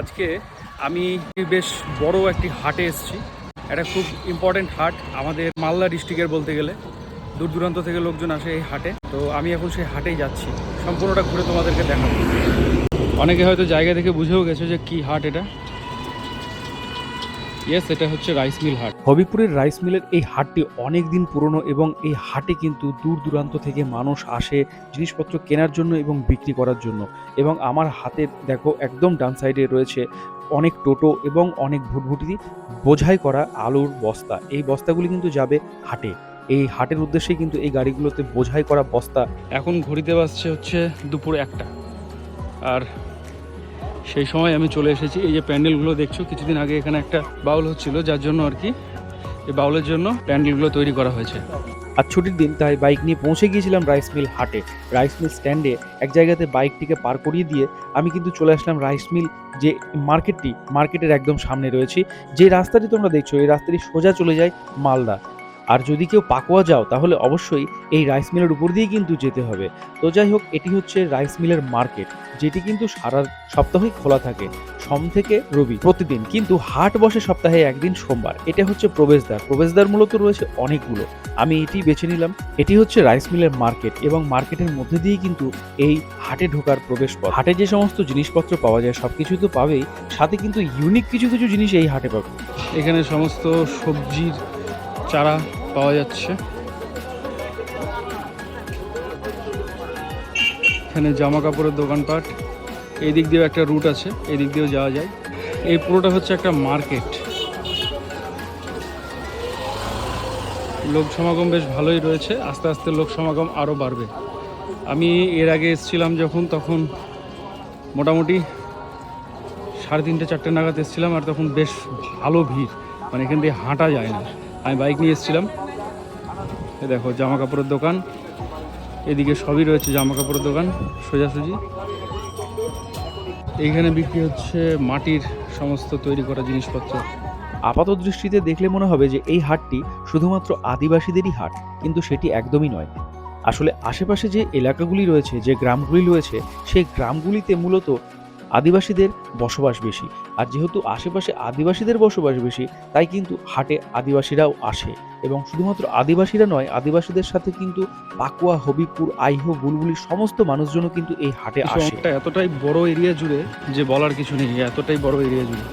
আজকে আমি বেশ বড় একটি হাটে এসেছি। এটা খুব ইম্পর্টেন্ট হাট আমাদের মালদা ডিস্ট্রিক্টের বলতে গেলে। দূর দূরান্ত থেকে লোকজন আসে এই হাটে। তো আমি এখন সেই হাটেই যাচ্ছি। সম্পূর্ণটা ঘুরে তোমাদেরকে দেখাবো। অনেকে হয়তো জায়গা থেকে বুঝেও গেছে যে কি হাট এটা। ইয়েস এটা হচ্ছে রাইস মিল হাট। হবিপুরের রাইস মিলের এই হাটটি অনেক দিন পুরনো এবং এই হাটে কিন্তু দূর দূরান্ত থেকে মানুষ আসে জিনিসপত্র কেনার জন্য এবং বিক্রি করার জন্য। এবং আমার হাতে দেখো একদম ডান সাইডে রয়েছে অনেক টোটো এবং অনেক ভুটভুটি বোঝাই করা আলুর বস্তা। এই বস্তাগুলি কিন্তু যাবে হাটে। এই হাটের উদ্দেশ্যে কিন্তু এই গাড়িগুলোতে বোঝাই করা বস্তা। এখন ঘড়িতে বাজছে হচ্ছে দুপুর একটা। আর সেই সময় আমি চলে এসেছি। এই যে প্যান্ডেলগুলো দেখছ, কিছুদিন আগে এখানে একটা বাউল হচ্ছিল, যার জন্য আর কি এই বাউলের জন্য প্যান্ডেলগুলো তৈরি করা হয়েছে। আর ছুটির দিন, তাই বাইক নিয়ে পৌঁছে গিয়েছিলাম রাইস মিল হাটে। রাইস মিল স্ট্যান্ডে এক জায়গাতে বাইকটিকে পার করিয়ে দিয়ে আমি কিন্তু চলে আসলাম রাইস মিল যে মার্কেটটি, মার্কেটের একদম সামনে রয়েছে। যে রাস্তাটি তোমরা দেখছ, এই রাস্তাটি সোজা চলে যায় মালদা। আর যদি কেউ পাকোয়া যাও, তাহলে অবশ্যই এই রাইস মিলের উপর দিয়ে কিন্তু যেতে হবে। তো যাই হোক, এটি হচ্ছে রাইস মিলের মার্কেট যেটি কিন্তু সারা সপ্তাহই খোলা থাকে, সোম থেকে রবি প্রতিদিন। কিন্তু হাট বসে সপ্তাহে একদিন সোমবার। এটা হচ্ছে প্রবেশদ্বার। প্রবেশদ্বার মূলত রয়েছে অনেকগুলো। আমি এটি বেছে নিলাম। এটি হচ্ছে রাইস মিলের মার্কেট এবং মার্কেটের মধ্যে দিয়ে কিন্তু এই হাটে ঢোকার প্রবেশ পথ হাটে যে সমস্ত জিনিসপত্র পাওয়া যায় সব কিছু তো পাবেই। সাথে কিন্তু ইউনিক কিছু কিছু জিনিস এই হাটে পাবে। এখানে সমস্ত সবজির চারা পাওয়া যাচ্ছে। এখানে জামা কাপড়ের দোকানপাট। এই দিক দিয়েও একটা রুট আছে এই দিক দিয়েও যাওয়া যায়। এই পুরোটা হচ্ছে একটা মার্কেট লোক সমাগম বেশ ভালোই রয়েছে, আস্তে আস্তে লোক সমাগম আরও বাড়বে। আমি এর আগে এসেছিলাম যখন, তখন মোটামুটি সাড়ে তিনটে, চারটে নাগাদ এসেছিলাম, আর তখন বেশ ভালো ভিড়। মানে এখান দিয়ে হাঁটা যায় না। আমি বাইক নিয়ে এসেছিলাম। এ দেখো, জামা কাপড়ের দোকান। এদিকে সবই রয়েছে জামা কাপড়ের দোকান সোজাসুজি এইখানে বিক্রি হচ্ছে মাটির সমস্ত তৈরি করা জিনিসপত্র। আপাত দৃষ্টিতে দেখলে মনে হবে যে এই হাটটি শুধুমাত্র আদিবাসীদেরই হাট, কিন্তু সেটি একদমই নয়। আসলে আশেপাশে যে এলাকাগুলি রয়েছে, যে গ্রামগুলি রয়েছে, সেই গ্রামগুলিতে মূলত আদিবাসীদের বসবাস বেশি। আর যেহেতু আশেপাশে আদিবাসীদের বসবাস বেশি তাই কিন্তু হাটে আদিবাসীরাও আসে। এবং শুধুমাত্র আদিবাসীরা নয় আদিবাসীদের সাথে কিন্তু পাকুয়া হবিপুর আইহো বুলবুলি সমস্ত মানুষজনও কিন্তু এই হাটে আসে। এতটাই বড় এরিয়া জুড়ে যে বলার কিছু নেই এতটাই বড় এরিয়া জুড়ে।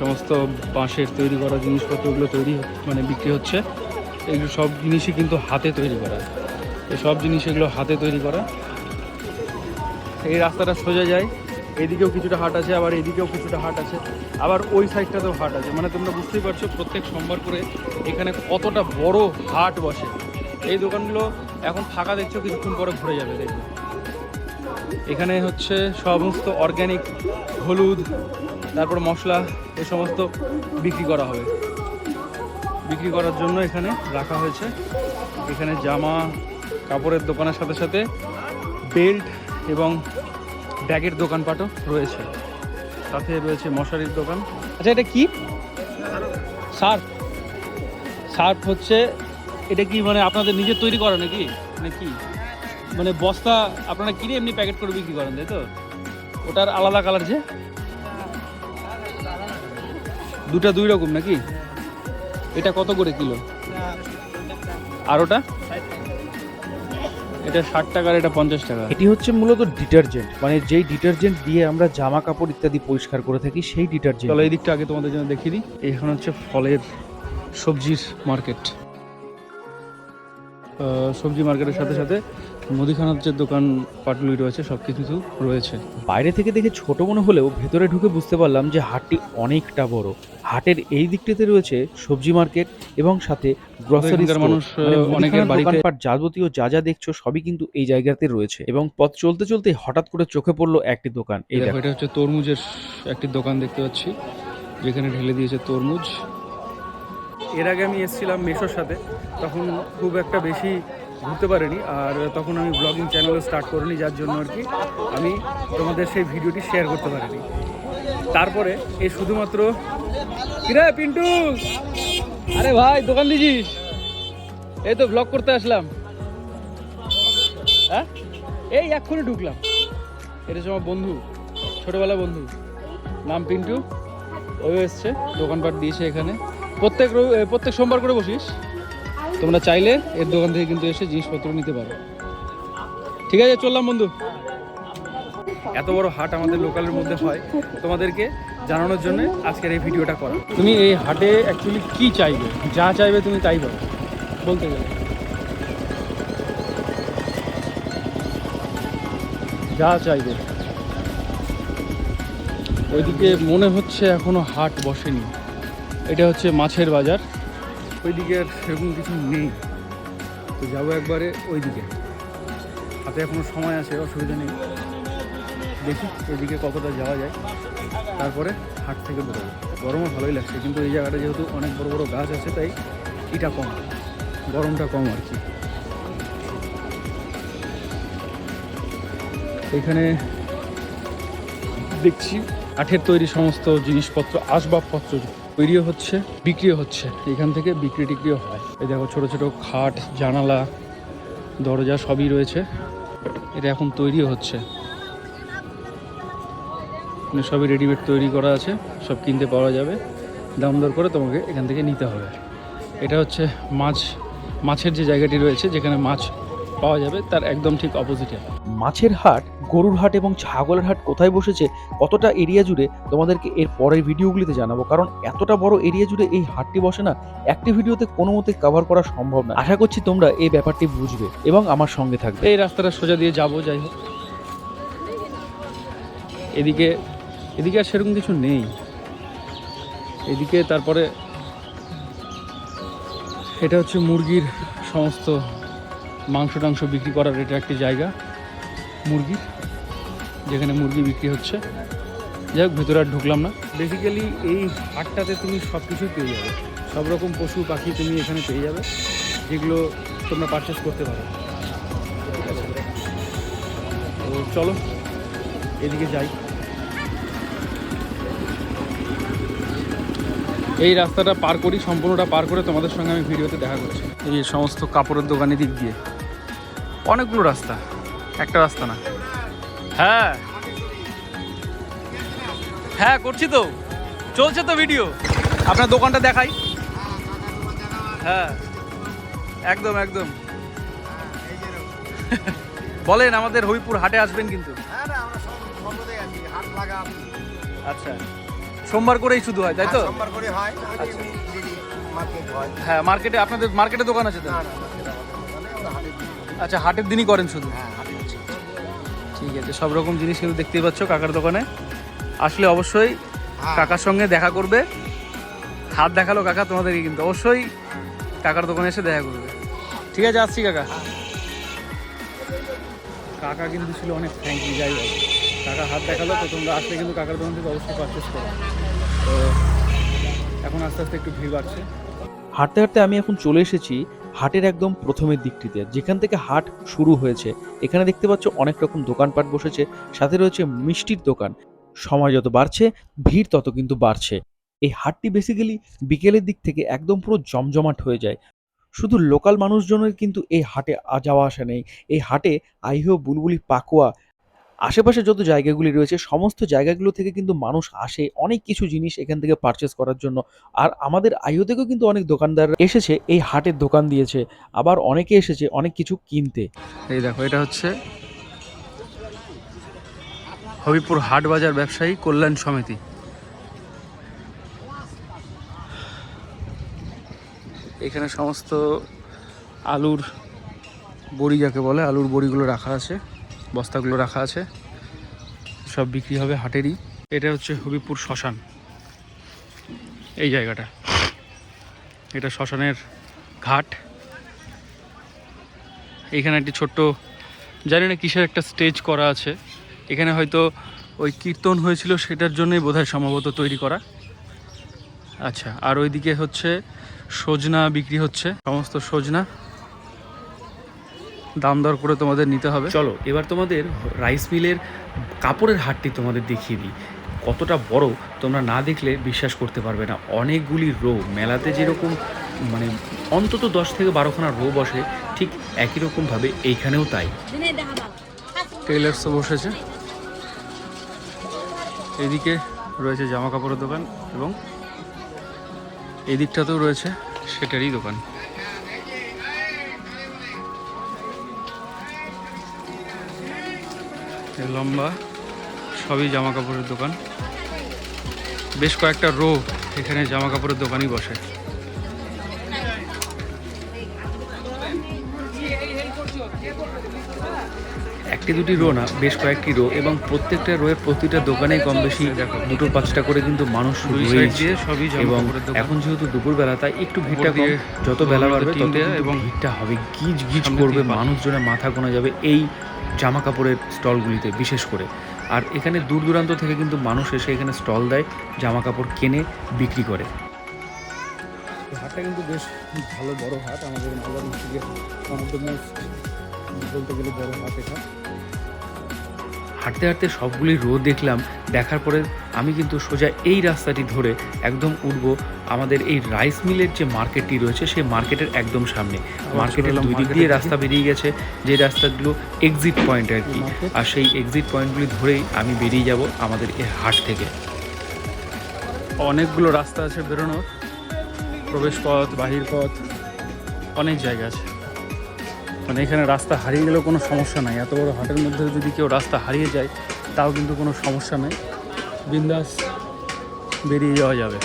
সমস্ত বাঁশের তৈরি করা জিনিসপত্রগুলো তৈরি মানে বিক্রি হচ্ছে। এগুলো সব জিনিসই কিন্তু হাতে তৈরি করা। এই সব জিনিস এগুলো হাতে তৈরি করা। এই রাস্তাটা সোজা যায় এদিকেও কিছুটা হাট আছে, আবার এদিকেও কিছুটা হাট আছে। আবার ওই সাইডটাতেও হাট আছে। মানে তোমরা বুঝতেই পারছ প্রত্যেক সোমবার করে এখানে কতটা বড় হাট বসে। এই দোকানগুলো এখন ফাঁকা দেখছ, কিছুক্ষণ পরে ঘুরে যাবে, দেখবে। এখানে হচ্ছে সমস্ত অর্গ্যানিক হলুদ, তারপর মশলা, এ সমস্ত বিক্রি করা হবে। বিক্রি করার জন্য এখানে রাখা হয়েছে। এখানে জামা, কাপড়ের দোকানের সাথে সাথে বেল্ট এবং ব্যাগের দোকানপাটও রয়েছে। সাথে রয়েছে মশারির দোকান। আচ্ছা এটা কি? সার্ফ। সার্ফ হচ্ছে, এটা কি মানে আপনাদের নিজের তৈরি করা নাকি? মানে কি? মানে বস্তা আপনারা কিনে এমনি প্যাকেট করে বিক্রি করেন, তাই তো? ওটার আলাদা কালার যে? দুটা দুই রকম নাকি? এটা কত করে কিলো? আর ওটা? এটা ষাট টাকার এটা পঞ্চাশ টাকা। এটি হচ্ছে মূলত ডিটারজেন্ট মানে যেই ডিটারজেন্ট দিয়ে আমরা জামা কাপড় ইত্যাদি পরিষ্কার করে থাকি সেই ডিটারজেন্ট। চলো এই দিকটা আগে তোমাদের জন্য দেখিয়ে দিই। এখানে হচ্ছে ফলের সবজির মার্কেট। সবজি মার্কেটের সাথে সাথে মুদিখানার যে দোকান পাটগুলি রয়েছে সব কিছু রয়েছে। বাইরে থেকে দেখে ছোট মনে হলেও ভেতরে ঢুকে বুঝতে পারলাম যে হাটটি অনেকটা বড়। হাটের এই দিকটিতে রয়েছে সবজি মার্কেট এবং সাথে গ্রসারি মানুষ, আহ, অনেকের বাড়িতে- যাবতীয় যা যা দেখছ সবই কিন্তু এই জায়গাতে রয়েছে এবং পথ চলতে চলতে হঠাৎ করে চোখে পড়ল একটি দোকান এই দেখো। এটা হচ্ছে তরমুজের একটি দোকান দেখতে পাচ্ছি যেখানে ঢেলে দিয়েছে তরমুজ। এর আগে আমি এসেছিলাম মেশোর সাথে তখন খুব একটা বেশি ঘুরতে পারিনি আর তখন আমি ব্লগিং চ্যানেলও স্টার্ট করিনি, যার জন্য আর কি আমি তোমাদের সেই ভিডিওটি শেয়ার করতে পারিনি। তারপরে এই শুধুমাত্র কিরে পিন্টু? আরে ভাই, দোকান দিছিস এই তো ব্লগ করতে আসলাম। হ্যাঁ? এই এক্ষুনি ঢুকলাম। এটা আমার বন্ধু ছোটোবেলা বন্ধু। নাম পিন্টু। ওই এসছে, দোকানপাট দিয়েছে এখানে। প্রত্যেক প্রত্যেক সোমবার করে বসিস? তোমরা চাইলে এর দোকান থেকে কিন্তু এসে জিনিসপত্র নিতে পারো। ঠিক আছে চললাম বন্ধু। এত বড় হাট আমাদের লোকালের মধ্যে হয় তোমাদেরকে জানানোর জন্য আজকের এই ভিডিওটা করা। তুমি এই হাটে অ্যাকচুয়ালি কি চাইবে? যা চাইবে তুমি তাই পাবে বলতে গেলে। যা চাইবে। ওইদিকে মনে হচ্ছে এখনও হাট বসেনি। এটা হচ্ছে মাছের বাজার। ওইদিকে আর সেরকম কিছু নেই। তো যাব একবারে ওইদিকে। হাতে এখনও সময় আছে, অসুবিধা নেই। দেখি ওইদিকে কতটা যাওয়া যায়। তারপরে হাট থেকে বেরোবো। গরমও ভালোই লাগছে, কিন্তু এই জায়গাটা যেহেতু অনেক বড় বড় গাছ আছে, তাই এটা কম। গরমটা কম আর কি। এখানে দেখছি কাঠের তৈরি সমস্ত জিনিসপত্র, আসবাবপত্র তৈরিও হচ্ছে, বিক্রিও হচ্ছে। এখান থেকে বিক্রি টিক্রিও হয়। এই দেখো ছোট ছোট খাট, জানালা, দরজা সবই রয়েছে। এটা এখন তৈরিও হচ্ছে। মানে সবই রেডিমেড তৈরি করা আছে, সব কিনতে পাওয়া যাবে। দাম দর করে তোমাকে এখান থেকে নিতে হবে। এটা হচ্ছে মাছ, মাছের যে জায়গাটি রয়েছে, যেখানে মাছ পাওয়া যাবে তার একদম ঠিক অপোজিটে মাছের হাট গরুর হাট এবং ছাগলের হাট কোথায় বসেছে কতটা এরিয়া জুড়ে তোমাদেরকে এর পরের ভিডিওগুলিতে জানাব। কারণ এতটা বড় এরিয়া জুড়ে এই হাটটি বসে না একটি ভিডিওতে কোনো মতে কভার করা সম্ভব না। আশা করছি তোমরা এই ব্যাপারটি বুঝবে এবং আমার সঙ্গে থাকবে। এই রাস্তাটা সোজা দিয়ে যাব যাই হোক। এদিকে এদিকে আর সেরকম কিছু নেই। এদিকে তারপরে এটা হচ্ছে মুরগির সমস্ত মাংস টাংস বিক্রি করার এটা একটি জায়গা, মুরগি, যেখানে মুরগি বিক্রি হচ্ছে। যাই হোক, ভেতরে আর ঢুকলাম না। বেসিক্যালি এই হাটটাতে তুমি সব কিছুই পেয়ে যাবে। সব রকম পশু, পাখি তুমি এখানে পেয়ে যাবে, যেগুলো তোমরা পারচেস করতে পারো। তো চলো, এদিকে যাই। এই রাস্তাটা পার করি, সম্পূর্ণটা পার করে তোমাদের সঙ্গে আমি ভিডিওতে দেখা করছি। এই সমস্ত কাপড়ের দোকানের দিক দিয়ে। অনেকগুলো রাস্তা একটা রাস্তা না। হ্যাঁ। হ্যাঁ করছি তো। চলছে তো ভিডিও আপনার দোকানটা দেখাই। হ্যাঁ। একদম একদম। বলেন আমাদের হবিপুর হাটে আসবেন কিন্তু। হ্যাঁ আচ্ছা। সোমবার করেই শুধু হয় তাই তো? সোমবার করে হয়, নইলে আচ্ছা। হয়। হ্যাঁ মার্কেটে আপনাদের মার্কেটে দোকান আছে তো আচ্ছা হাটের দিনই করেন শুধু? হ্যাঁ, হাটের ঠিক আছে সব রকম জিনিস কিন্তু দেখতেই পাচ্ছ কাকার দোকানে। আসলে অবশ্যই হ্যাঁ। কাকার সঙ্গে দেখা করবে। হাত দেখাল কাকা তোমাদেরকে কিন্তু। অবশ্যই কাকার দোকানে এসে দেখা করবে। ঠিক আছে আসছি কাকা। কাকা কিন্তু ছিল অনেক থ্যাঙ্কি যাই হোক। কাকা হাত দেখাল তো তোমরা আসলে কিন্তু কাকার দোকান থেকে অবশ্যই পারচেস করো। তো এখন আস্তে আস্তে একটু ভিড় বাড়ছে। হাঁটতে হাঁটতে আমি এখন চলে এসেছি হাটের একদম প্রথমের দিকটিতে। যেখান থেকে হাট শুরু হয়েছে, এখানে দেখতে পাচ্ছ অনেক রকম দোকানপাট বসেছে, সাথে রয়েছে মিষ্টির দোকান। সময় যত বাড়ছে, ভিড় তত কিন্তু বাড়ছে। এই হাটটি বেসিক্যালি বিকেলের দিক থেকে একদম পুরো জমজমাট হয়ে যায়। শুধু লোকাল মানুষজনের কিন্তু এই হাটে যাওয়া আসা নেই। এই হাটে আইহো বুলবুলি পাকুয়া আশেপাশে যত জায়গাগুলি রয়েছে, সমস্ত জায়গাগুলো থেকে কিন্তু মানুষ আসে অনেক কিছু জিনিস এখান থেকে পারচেস করার জন্য। আর আমাদের আইও থেকেও কিন্তু অনেক দোকানদার এসেছে, এই হাটের দোকান দিয়েছে। আবার অনেকে এসেছে অনেক কিছু কিনতে। এই দেখো, এটা হচ্ছে হবিপুর হাট বাজার ব্যবসায়ী কল্যাণ সমিতি। এখানে সমস্ত আলুর বড়ি, যাকে বলে আলুর বড়িগুলো রাখা আছে। বস্তাগুলো রাখা আছে। সব বিক্রি হবে হাটেরই। এটা হচ্ছে হবিপুর শ্মশান। এই জায়গাটা। এটা শ্মশানের ঘাট। এখানে একটি ছোট্ট, জানি না কিসের একটা স্টেজ করা আছে। এখানে হয়তো ওই কীর্তন হয়েছিল সেটার জন্যই বোধহয় সম্ভবত তৈরি করা। আচ্ছা আর ওইদিকে হচ্ছে সজনা বিক্রি হচ্ছে। সমস্ত সজনা। দাম দর করে তোমাদের নিতে হবে। চলো এবার তোমাদের রাইস মিলের কাপড়ের হাটটি তোমাদের দেখিয়ে দিই। কতটা বড় তোমরা না দেখলে বিশ্বাস করতে পারবে না। অনেকগুলি রো মেলাতে যেরকম মানে অন্তত দশ থেকে বারোখানা রো বসে ঠিক একই রকমভাবে এইখানেও তাই। টেলার্সও বসেছে। এদিকে রয়েছে জামা কাপড়ের দোকান এবং এদিকটাতেও রয়েছে সেটারই দোকান। লম্বা সবই জামা কাপড়ের দোকান। বেশ কয়েকটা রো এখানে জামা কাপড়ের দোকানই বসে। একটি দুটি রো না বেশ কয়েকটি রো এবং প্রত্যেকটা রোয়ের প্রতিটা দোকানে কম বেশি দেখো। দুটো পাঁচটা করে কিন্তু মানুষ এবং এখন যেহেতু দুপুরবেলা তাই একটু ভিড়টা কম। যত বেলা বাড়বে তত এবং ভিড়টা হবে। গিজ গিজ করবে মানুষজনের মাথা গোনা যাবে। এই জামা কাপড়ের স্টলগুলিতে, বিশেষ করে। আর এখানে দূর দূরান্ত থেকে কিন্তু মানুষ এসে এখানে স্টল দেয় জামা কাপড় কেনে, বিক্রি করে। হাটটা কিন্তু বেশ ভালো বড় হাট। আমাদের মালদা ডিস্ট্রিক্টের বলতে গেলে বড় হাট এটা। হাঁটতে হাঁটতে সবগুলি রোদ দেখলাম দেখার পরে আমি কিন্তু সোজা এই রাস্তাটি ধরে একদম উঠবো আমাদের এই রাইস মিলের যে মার্কেটটি রয়েছে সেই মার্কেটের একদম সামনে। মার্কেটের দুই দিক দিয়ে রাস্তা বেরিয়ে গেছে যে রাস্তাগুলো এক্সিট পয়েন্ট আর কি। আর সেই এক্সিট পয়েন্টগুলি ধরেই আমি বেরিয়ে যাব আমাদের এই হাট থেকে। অনেকগুলো রাস্তা আছে বেরোনোর প্রবেশ পথ বাহির পথ অনেক জায়গা আছে। মানে এখানে রাস্তা হারিয়ে গেলেও কোনো সমস্যা নাই। এত বড় হাটের মধ্যে যদি কেউ রাস্তা হারিয়ে যায়, তাও কিন্তু কোনো সমস্যা নেই। বিন্দাস বেরিয়ে যাওয়া যাবে।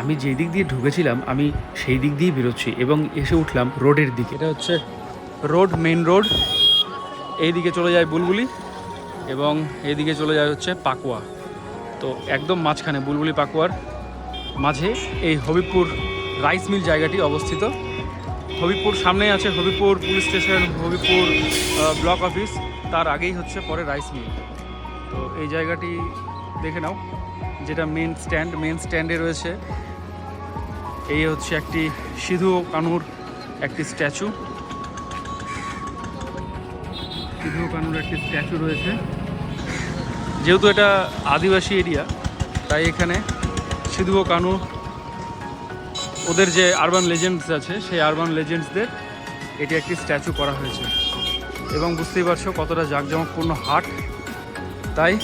আমি যেই দিক দিয়ে ঢুকেছিলাম, আমি সেই দিক দিয়েই বেরোচ্ছি এবং এসে উঠলাম রোডের দিকে। এটা হচ্ছে রোড মেন রোড। এই দিকে চলে যায় বুলবুলি এবং এদিকে চলে যায় হচ্ছে পাকুয়া। তো একদম মাঝখানে, বুলবুলি পাকুয়ার মাঝে এই হবিবপুর রাইস মিল জায়গাটি অবস্থিত। হবিবপুর সামনেই আছে হবিবপুর পুলিশ স্টেশন হবিবপুর আহ, ব্লক অফিস। তার আগেই হচ্ছে পরে রাইস মিল। তো এই জায়গাটি দেখে নাও যেটা মেন স্ট্যান্ড মেন স্ট্যান্ডে রয়েছে। এই হচ্ছে একটি সিধু কানুর একটি স্ট্যাচু। সিধু কানুর একটি স্ট্যাচু রয়েছে। যেহেতু এটা আদিবাসী এরিয়া তাই এখানে সিধু ও কানু ওদের যে আরবান লেজেন্ডস আছে, সেই আরবান লেজেন্ডসদের এটি একটি স্ট্যাচু করা হয়েছে। এবং বুঝতেই পারছ কতটা জাঁকজমকপূর্ণ হাট। তাই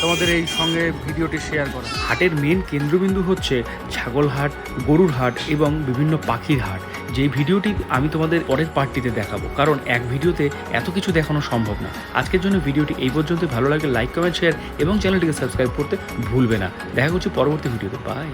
তোমাদের এই সঙ্গে ভিডিওটি শেয়ার করা। হাটের মেন কেন্দ্রবিন্দু হচ্ছে ছাগল হাট গরুর হাট এবং বিভিন্ন পাখির হাট। যেই ভিডিওটি আমি তোমাদের পরের পার্টটিতে দেখাবো। কারণ এক ভিডিওতে এত কিছু দেখানো সম্ভব না। আজকের জন্য ভিডিওটি এই পর্যন্ত। ভালো লাগে লাইক কমেন্ট শেয়ার এবং চ্যানেলটিকে সাবস্ক্রাইব করতে ভুলবে না। দেখা হচ্ছে পরবর্তী ভিডিওতে। বাই